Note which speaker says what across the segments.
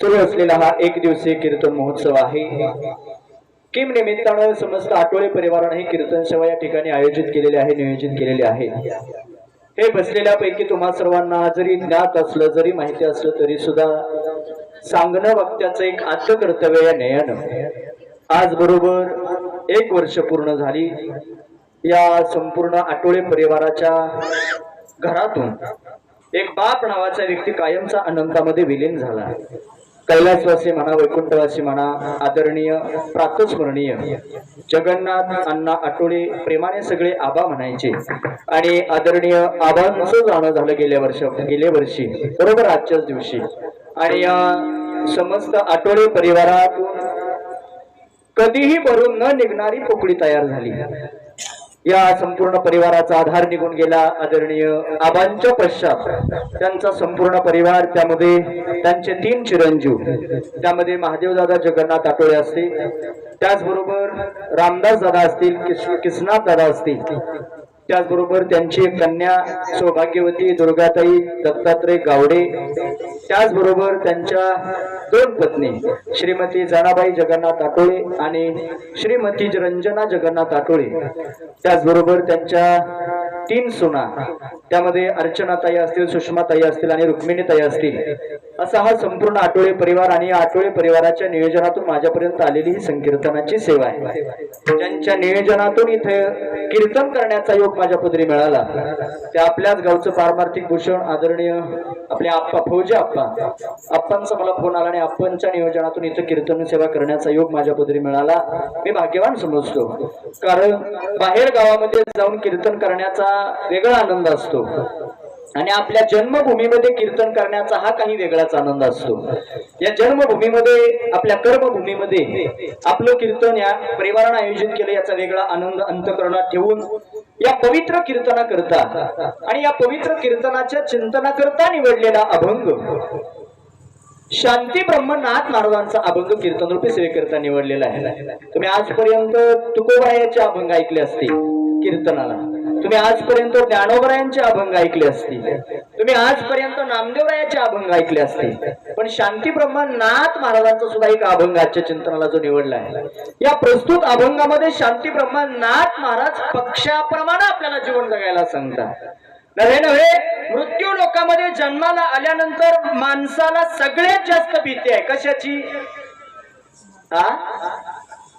Speaker 1: सुरू असलेला हा एक दिवसीय कीर्तन महोत्सव आहे. किम निमित्तानं समस्त आठवडे परिवाराने हे कीर्तन सेवा या ठिकाणी आयोजित केलेले आहे नियोजित केलेले आहे. हे बसलेल्यापैकी तुम्हा सर्वांना जरी ज्ञात असलं जरी माहिती असलं तरी सुद्धा सांगणं वक्त्याचं एक आद्य कर्तव्य या न्यायानं आज बरोबर एक वर्ष पूर्ण झाली. या संपूर्ण आठवडे परिवाराच्या घरातून एक बाप नावाचा व्यक्ती कायमचा अनंतामध्ये विलीन झाला. कैलासवासी म्हणा वैकुंठवासी म्हणा आदरणीय प्रातस्मरणीय जगन्नाथ अण्णा आठोळे प्रेमाने सगळे आबा म्हणायचे. आणि आदरणीय आबांचं जाणं झालं गेल्या वर्ष गेल्या वर्षी बरोबर आजच्याच दिवशी. आणि या समस्त आठवडे परिवारातून कधीही भरून न निघणारी पोकळी तयार झाली. या संपूर्ण परिवाराचा आधार निघून गेला आदरणीय आबांच्या पश्चात. त्यांचा संपूर्ण परिवार त्यामध्ये त्यांचे तीन चिरंजीव त्यामध्ये महादेवदादा जगन्नाथ आटोळे असतील. त्याचबरोबर रामदास दादा असतील किस- किसनाथ दादा असतील. त्याचबरोबर त्यांची कन्या सौभाग्यवती दुर्गाताई दत्तात्रय गावडे. त्याचबरोबर त्यांच्या दोन पत्नी श्रीमती जनाबाई जगन्नाथ आटोळे आणि श्रीमती रंजना जगन्नाथ आटोळे त्याचबरोबर त्यांच्या तीन सुना. त्यामध्ये अर्चनाताई असतील सुषमाताई असतील आणि रुक्मिणीताई असतील. असा हा संपूर्ण आठोळे परिवार आणि आठोळे परिवाराच्या नियोजनातून माझ्यापर्यंत आलेली ही संकीर्तनाची सेवा आहे. ज्यांच्या नियोजनातून इथे कीर्तन करण्याचा योग माझ्या पदरी मिळाला. ते आपल्याच गावचं पारमार्थिक भूषण आदरणीय आपले आप्पा फौजी आप्पा. आप्पांचा मला फोन आला आणि आप्पांच्या नियोजनातून इथं कीर्तन सेवा करण्याचा योग माझ्या पदरी मिळाला. मी भाग्यवान समजतो. कारण बाहेर गावामध्ये जाऊन कीर्तन करण्याचा वेगळा आनंद असतो. आणि आपल्या जन्मभूमीमध्ये कीर्तन करण्याचा हा काही वेगळाच आनंद असतो. या जन्मभूमीमध्ये आपल्या कर्मभूमीमध्ये आपलं कीर्तन या परिवारानं आयोजित केलं याचा वेगळा आनंद अंतकरणात ठेवून या पवित्र कीर्तना करता आणि या पवित्र कीर्तनाच्या चिंतना करता निवडलेला अभंग शांती ब्रह्मनाथ महाराजांचा अभंग कीर्तन रूपी सेवेकरता निवडलेला आहे. तुम्ही आजपर्यंत तुकोबायाचे अभंग ऐकले असतील कीर्तनाला. तुम्ही आजपर्यंत ज्ञानोबरायांचे अभंग ऐकले असतील. तुम्ही आजपर्यंत नामदेवरायाचे अभंग ऐकले असतील. पण शांती ब्रह्मनाथ महाराजांचा सुद्धा एक अभंग आजच्या चिंतनाला जो निवडला आहे. या प्रस्तुत अभंगामध्ये शांती ब्रह्मनाथ महाराज पक्षाप्रमाणे आपल्याला जीवन जगायला सांगतात. नव्हे नव्हे मृत्यू लोकांमध्ये जन्माला आल्यानंतर माणसाला सगळ्यात जास्त भीती आहे. कशाची? हा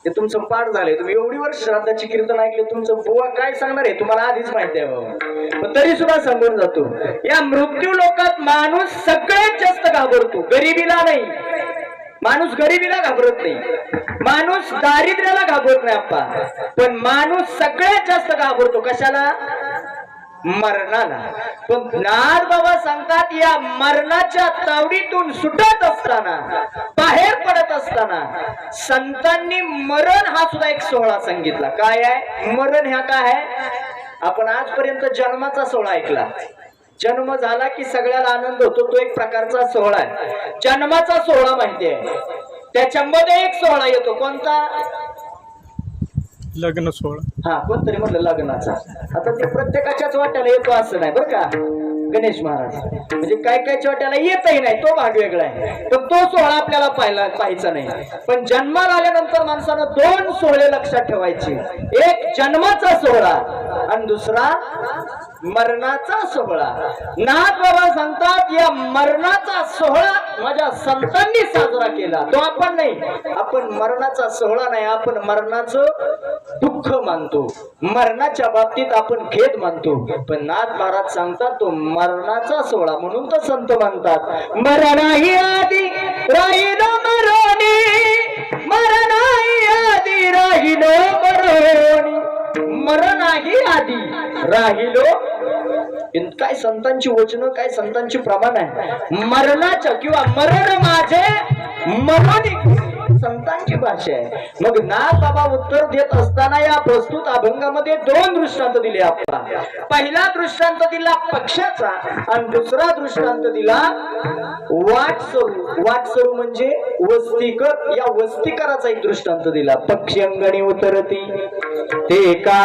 Speaker 1: ते तुमचं पाठ झालंय. तुम्ही एवढी वर्ष श्राद्धाची कीर्तन ऐकले तुमचं बुवा काय सांगणार आहे? तुम्हाला आधीच माहिती आहे बाबा. पण तरी सुद्धा सांगून जातो. या मृत्यू लोकात माणूस सगळ्यात जास्त घाबरतो. गरिबीला नाही. माणूस गरिबीला घाबरत नाही. माणूस दारिद्र्याला घाबरत नाही आपण पण माणूस सगळ्यात जास्त घाबरतो. कशाला? मरणाला. पण ज्ञान बाबा सांगतात या मरणाच्या तावडीतून सुटत असताना बाहेर पडत असताना संतांनी मरण हा सुद्धा एक सोहळा सांगितला. काय आहे? मरण ह्या काय आहे? आपण आजपर्यंत जन्माचा सोहळा ऐकला. जन्म झाला की सगळ्याला आनंद होतो तो एक प्रकारचा सोहळा आहे. जन्माचा सोहळा माहिती आहे. त्याच्यामध्ये एक सोहळा येतो. कोणता?
Speaker 2: लग्न सोहळा.
Speaker 1: हा कोणतरी म्हटलं लग्नाचा. आता ते प्रत्येकाच्याच वाट्याला येतो असं नाही बरं का? गणेश महाराज. म्हणजे काय काय वाट्याला येतही नाही तो भाग वेगळा आहे. तर तो सोहळा आपल्याला पाहिला पाहायचा नाही. पण जन्माला आल्यानंतर माणसानं दोन सोहळे लक्षात ठेवायचे. एक जन्माचा सोहळा आणि दुसरा मरणाचा सोहळा. नाथ बाबा सांगतात या मरणाचा सोहळा माझ्या संतांनी साजरा केला. तो आपण नाही आपण मरणाचा सोहळा नाही आपण मरणाचं दुःख मानतो. मरणाच्या बाबतीत आपण खेद मानतो. पण नाथ महाराज सांगतात तो मरणाचा सोहळा म्हणून तर संत मानतात. मरणाही आधी मरणाही आधी. राहिलो? काय संतांची वचन काय संतांची प्रमाण आहे? मरणाच्या किंवा मरण माझे मरोनी संतांची भाषा आहे. मग नाथ बाबा उत्तर देत असताना या प्रस्तुत अभंगामध्ये दोन दृष्टांत दिले आपला. पहिला दृष्टांत दिला पक्षाचा आणि दुसरा दृष्टांत दिला वाटसरू. वाटसरू म्हणजे वस्तीकर या वस्तीकराचा एक दृष्टांत दिला. पक्षी अंगणी उतरती. ते एका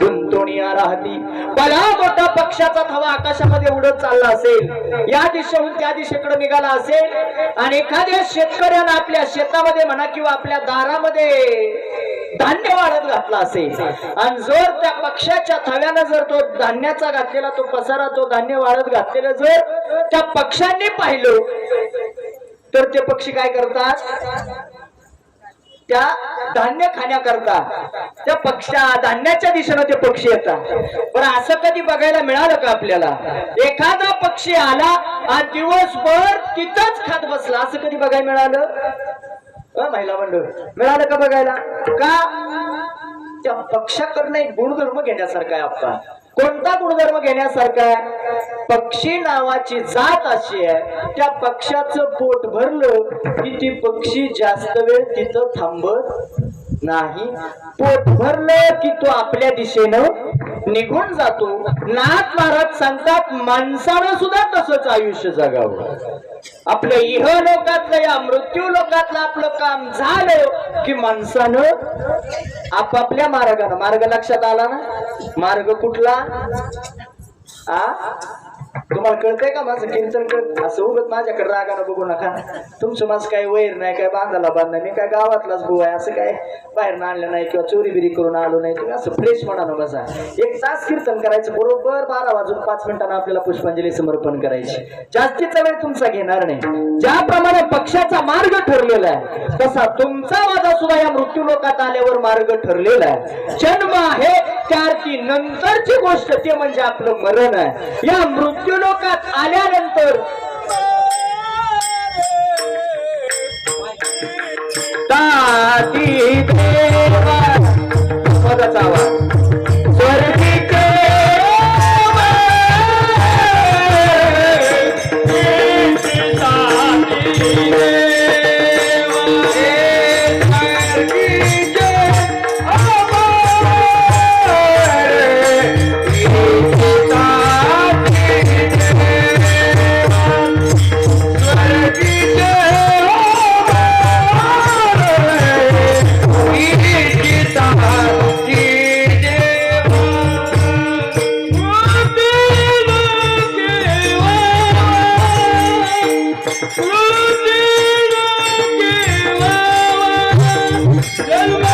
Speaker 1: गुंतोनिया राहती भला मोठा पक्षाचा थवा आकाशामध्ये उडत चालला असेल. या दिशेहून त्या दिशेकडे निघाला असेल. आणि एखाद्या शेतकऱ्यानं आपल्या शेतामध्ये म्हणा किंवा आपल्या दारामध्ये धान्य वाढत घातला असेल. आणि जर त्या पक्षाच्या थव्यानं जर तो धान्याचा घातलेला तो पसारा तो धान्य वाढत घातलेलं जर त्या पक्षांनी पाहिलं तर ते पक्षी काय करतात? त्या धान्य खाण्याकरता त्या पक्षा धान्याच्या दिशेनं ते पक्षी येतात. पण असं कधी बघायला मिळालं का आपल्याला? एखादा पक्षी आला हा दिवसभर तिथंच खात बसला. असं कधी बघायला मिळालं? महिला मंडळ मिळालं का बघायला? का? त्या पक्षाकडनं एक गुणधर्म घेण्यासारखा आहे आपला. कोणता गुणधर्म घेण्यासारखा आहे? पक्षी नावाची जात अशी आहे. त्या पक्षाचं पोट भरलं की ती पक्षी जास्त वेळ तिथं थांबत नाही. पोट भरलं की तो आपल्या दिशेनं निघून जातो. नाथ महाराज सांगतात माणसानं सुद्धा तसंच आयुष्य जगावं. आपलं इह लोकातलं या मृत्यू लोकातलं आपलं काम झालं की माणसानं आपापल्या मार्गानं मार्ग लक्षात आला ना? मार्ग कुठला? आ? तुम्हाला कळतंय का माझं कीर्तन कळत असं उगत माझ्याकडे रागानं बघू नका. तुमचं माझं काही वैर नाही काय बांधाला नाही. मी काय गावातलाच भाऊ आहे असं काय बाहेर आणलं नाही किंवा चोरी बिरी करून आलो नाही. तुम्ही असं फ्रेश म्हणानं बसा. एक तास कीर्तन करायचं बरोबर बारा वाजून पाच मिनिटांना आपल्याला पुष्पांजली समर्पण करायची. जास्तीचा वेळ तुमचा घेणार नाही. ज्याप्रमाणे पक्षाचा मार्ग ठरलेला आहे तसा तुमचा माझा सुद्धा या मृत्यू लोकात आल्यावर मार्ग ठरलेला आहे. जन्म आहे त्याची नंतरची गोष्ट ते म्हणजे आपलं मरण आहे. या मृत्यू लोकात आल्यानंतर ताती मी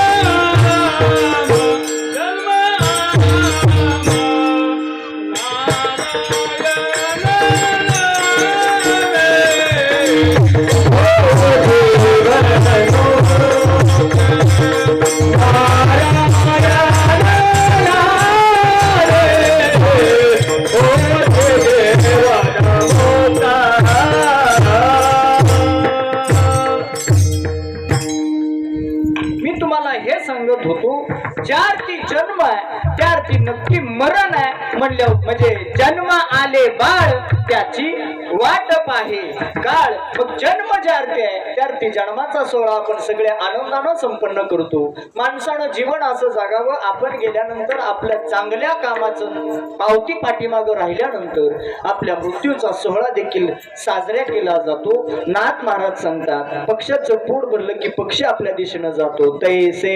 Speaker 1: बोलत होतो. ज्या ती जन्म आहे त्यार ती नक्की मरण आहे. म्हणल्या म्हणजे जन्म आले बाळ त्याची वाटप आहे. काळ मग जन्म ज्यार ते आहे त्यार जन्माचा सोहळा आपण सगळ्या आनंदानं संपन्न करतो. माणसानं जीवन असं जागावं आपण गेल्यानंतर आपल्या चांगल्या कामाचं पावती पाठीमागं राहिल्यानंतर आपल्या मृत्यूचा सोहळा देखील साजरा केला जातो. नाथ महाराज सांगतात पक्षाचं पोट भरलं की पक्षी आपल्या दिशेनं जातो. तैसे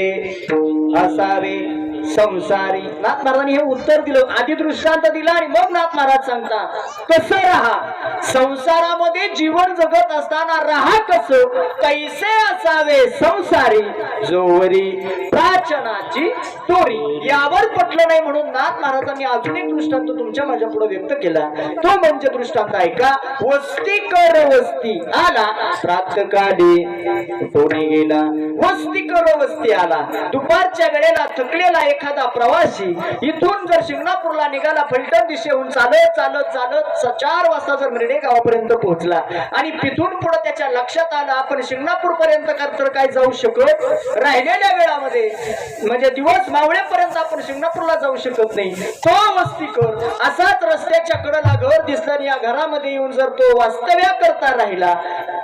Speaker 1: असावे. संसारी. नाथ महाराजांनी हे उत्तर दिलं. आधी दृष्टांत दिला आणि मग नाथ महाराज सांगता कसं राहा? संसारामध्ये जीवन जगत असताना राहा कसं? कैसे असावे संसारी? जोवरी प्राचनाची तोरी. यावर पटलं नाही म्हणून नाथ महाराजांनी अजून एक दृष्टांत तुमच्या माझ्या पुढे व्यक्त केला. तो म्हणजे दृष्टांत ऐका. वस्ती कर वस्ती. आला. प्रातकाली कोणी गेला. वस्ती कर वस्ती आला. दुपारच्या वेळेला थकलेला एक एखादा प्रवासी इथून जर शिंगणापूरला निघाला फलटण दिशेहून चालत चालत चालत चार वाजता जर मिरडे गावापर्यंत पोहोचला आणि तिथून पुढे त्याच्या लक्षात आलं आपण शिंगणापूर पर्यंत तर काय जाऊ शकत? राहिलेल्या वेळामध्ये म्हणजे दिवस मावळेपर्यंत आपण शिंगणापूरला जाऊ शकत नाही. तो मस्ती कर. असाच रस्त्याच्या कडेला घर दिसलं या घरामध्ये येऊन जर तो वास्तव्य करता राहिला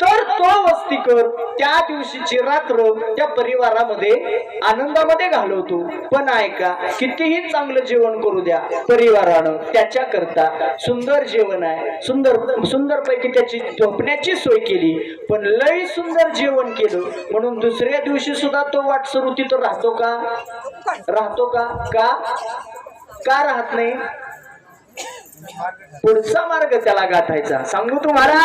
Speaker 1: तर तो वस्ती कर. त्या दिवशीची रात्र त्या परिवारामध्ये आनंदामध्ये घालवतो. पण ऐका कितीही चांगलं जेवण करू द्या परिवारानं त्याच्या करता सुंदर जेवण आहे. सुंदर सुंदर पैकी त्याची झोपण्याची सोय केली पण लय सुंदर जेवण केलं म्हणून दुसऱ्या दिवशी सुद्धा तो वाटसरू तिथं राहतो का? राहतो का? का? का राहत नाही? पुढचा मार्ग त्याला गाठायचा. सांगू तुम्हाला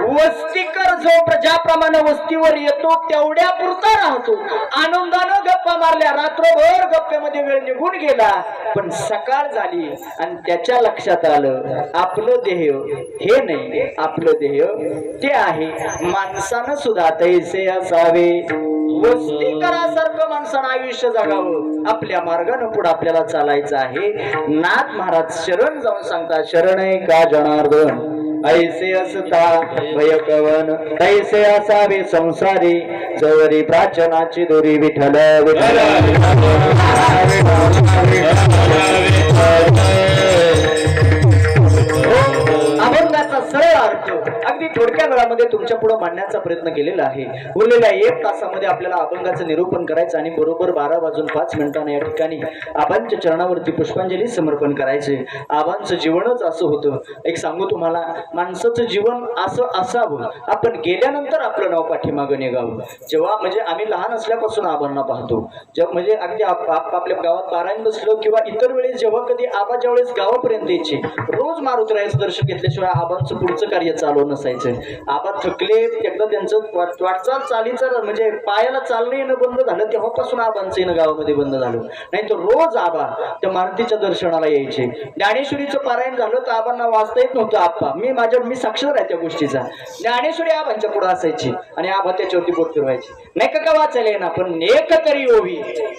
Speaker 1: वस्तीकर जो ज्याप्रमाणे वस्तीवर येतो तेवढ्या पुरता राहतो. आनंदानं गप्पा मारल्या रात्रभर गप्प्यामध्ये वेळ निघून गेला. पण सकाळ झाली आणि त्याच्या लक्षात आलं आपलं देह हे नाही आपलं देह ते आहे. माणसानं सुद्धा तैसे असावे. वस्तीकरासारखं माणसानं आयुष्य जगावं आपल्या मार्गानं पुढे आपल्याला चालायचं आहे. नाथ महाराज शरण जाऊन सांगतात शरण आहे का जनार्दन? ऐसे असता भय कवन तैसे असावे संसारी जवरी प्राचनाची दोरी विठ्ठल अभंगाचा सरळ अर्थ अगदी थोडक्या वेळामध्ये तुमच्यापुढे मांडण्याचा प्रयत्न केलेला आहे. उरलेल्या एक तासामध्ये आपल्याला अभंगाचं निरूपण करायचं आणि बरोबर बारा वाजून पाच मिनिटांना या ठिकाणी आबांच्या चरणावरती पुष्पांजली समर्पण करायचे. आबांचं जीवनच असं होतं. एक सांगू तुम्हाला माणसाचं जीवन असं असावं. आपण गेल्यानंतर आपलं नाव पाठीमागं निघावं. जेव्हा म्हणजे आम्ही लहान असल्यापासून आबांना पाहतो. जेव्हा म्हणजे अगदी आप- आपल्या गावात पारायण बसलो किंवा इतर वेळेस जेव्हा कधी आबा ज्यावेळेस गावापर्यंत यायचे रोज मारुतरायचं दर्शन घेतल्याशिवाय आबांचं पुढचं कार्य चालू नसायचं. आबा थकले एकदा त्यांचं वाटचाल चालीचं म्हणजे पायाला चालणं येणं बंद झालं तेव्हापासून आबांचं येणं गावामध्ये बंद झालं. नाही तर रोज आबा त्या मारुतीच्या दर्शनाला यायचे. ज्ञानेश्वरीचं पारायण झालं तर आबांना वाचता येत नव्हतं आप्पा. मी माझ्या मी साक्षर आहे त्या गोष्टीचा. ज्ञानेश्वरी आबांच्या पुढे असायची आणि आबा त्याच्यावरती बोट फिरवायची नाही का का वाचायला येणार? पण एक तरी ओवी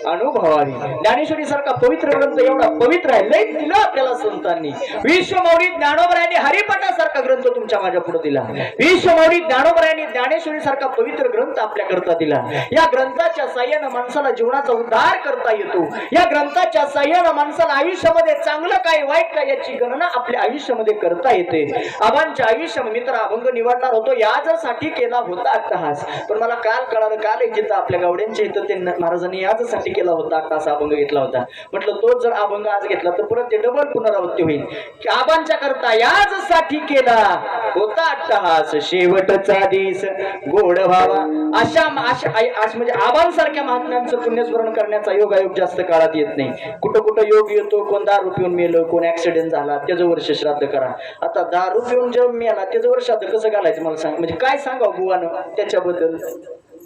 Speaker 1: अनुभवावी. ज्ञानेश्वरी सारखा पवित्र ग्रंथ एवढा पवित्र आहे लय दिलं आपल्याला संतांनी. विश्वमौरी ज्ञानोबराने हरिपटासारखा सारखा ग्रंथ तुमच्या माझ्या पुढे दिला. विश्वमौरी ज्ञानोबरायांनी ज्ञानेश्वरी सारखा पवित्र ग्रंथ आपल्या करता दिला. या ग्रंथाच्या साह्यानं माणसाला जीवनाचा उद्धार करता येतो. या ग्रंथाच्या साह्यानं माणसाला आयुष्यामध्ये चांगलं काय वाईट काय याची गणना आपल्या आयुष्यामध्ये करता येते. आबांच्या आयुष्यामध्ये मित्र अभंग निवडणार होतो यासाठी केला होता अट्टहास. पण मला काल कळालं काल एक जिथं आपल्या गावड्यांच्या इथं ते न- महाराजांनी याचसाठी केला होता अट्टहास अभंग घेतला होता. म्हटलं तोच जर अभंग आज घेतला तर परत ते डबल पुनरावृत्ती होईल. आबांच्या करता याचसाठी केला होता. अट्टहास. शेवटचा दिस गोड व्हावा. अशा म्हणजे आय- सारख्या म्हणजे आबांसारख्या महात्म्यांचं पुण्यस्मरण करण्याचा योग आयोग जास्त काळात येत नाही. कुठं कुठं योग येतो कोण दारू पिऊन मेलं कोण ऍक्सिडेंट झाला त्याचं वर्ष श्राद्ध करा. आता दारू पिऊन जेव्हा मेला त्याचं वर्ष श्राद्ध कसं घालायचं? मला सांग म्हणजे काय सांगा बुवानं त्याच्याबद्दल?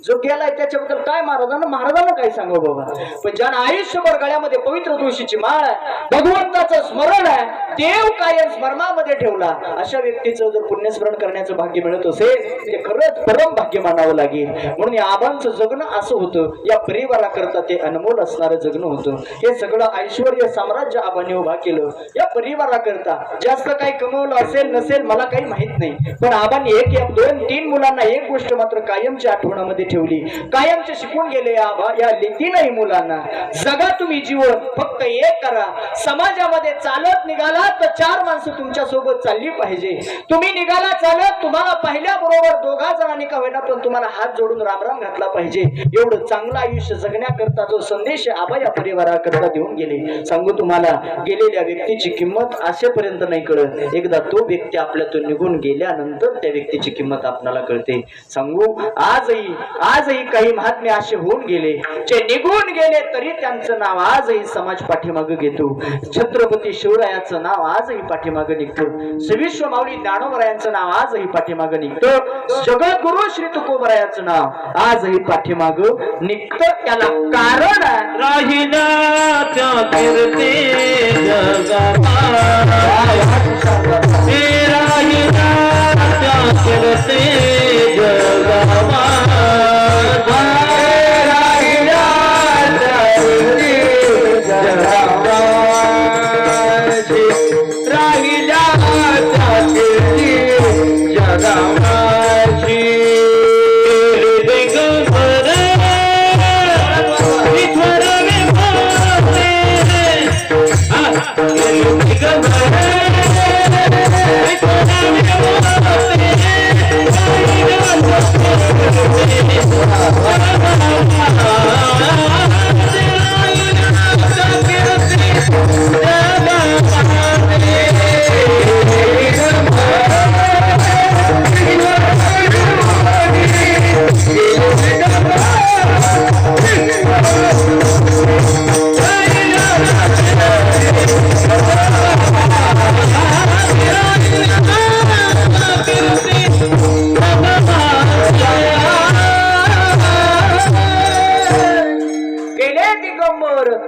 Speaker 1: जो गेलाय त्याच्याबद्दल काय महाराजांना महाराजांना काय सांगा बाबा. पण ज्यानं आयुष्यभर गळ्यामध्ये पवित्र तुळशीची माळ आहे भगवंताचं स्मरण आहे देव कायम स्मरणामध्ये ठेवला. अशा व्यक्तीचं जर पुण्यस्मरण करण्याचं भाग्य मिळत असेल ते खरंच परम भाग्य मानावं लागेल. म्हणून या आबांचं जगणं असं होतं या परिवाराकरता ते अनमोल असणारं जगणं होतं. हे सगळं ऐश्वर साम्राज्य आबांनी उभा केलं. या परिवाराकरता जास्त काही कमवलं असेल नसेल मला काही माहीत नाही. पण आबांनी एक या दोन तीन मुलांना एक गोष्ट मात्र कायमच्या आठवणामध्ये ठेवली. कायमचे शिकून गेले आबा या लेखीनही मुलांना. जगा तुम्ही जीवन फक्त एक करा. समाजामध्ये चालत निघाला तर चार माणसं तुमच्यासोबत चालली पाहिजे. तुम्ही निघाला चालत तुम्हाला पहिल्याबरोबर दोघा जणांनी का होईना पण तुम्हाला हात जोडून रामराम घातला पाहिजे. एवढं चांगलं आयुष्य जगण्याकरता जो संदेश आबा या परिवाराकरता देऊन गेले. सांगू तुम्हाला गेलेल्या व्यक्तीची किंमत असेपर्यंत नाही कळत. एकदा तो व्यक्ती आपल्यातून निघून गेल्यानंतर त्या व्यक्तीची किंमत आपल्याला कळते. सांगू आजही आजही काही महात्मे असे होऊन गेले. जे निघून गेले तरी त्यांचं नाव आजही समाज पाठीमागे घेतो. छत्रपती शिवरायाचं नाव आजही पाठीमागे निघतो. श्रीविश्व माऊली ज्ञानोबरायांचं नाव आजही पाठीमागे निघतो. जगद्गुरु श्री तुकोबरायाचं नाव आजही पाठीमाग निघतं. त्याला कारण आहे
Speaker 2: राहिला Thank
Speaker 1: you.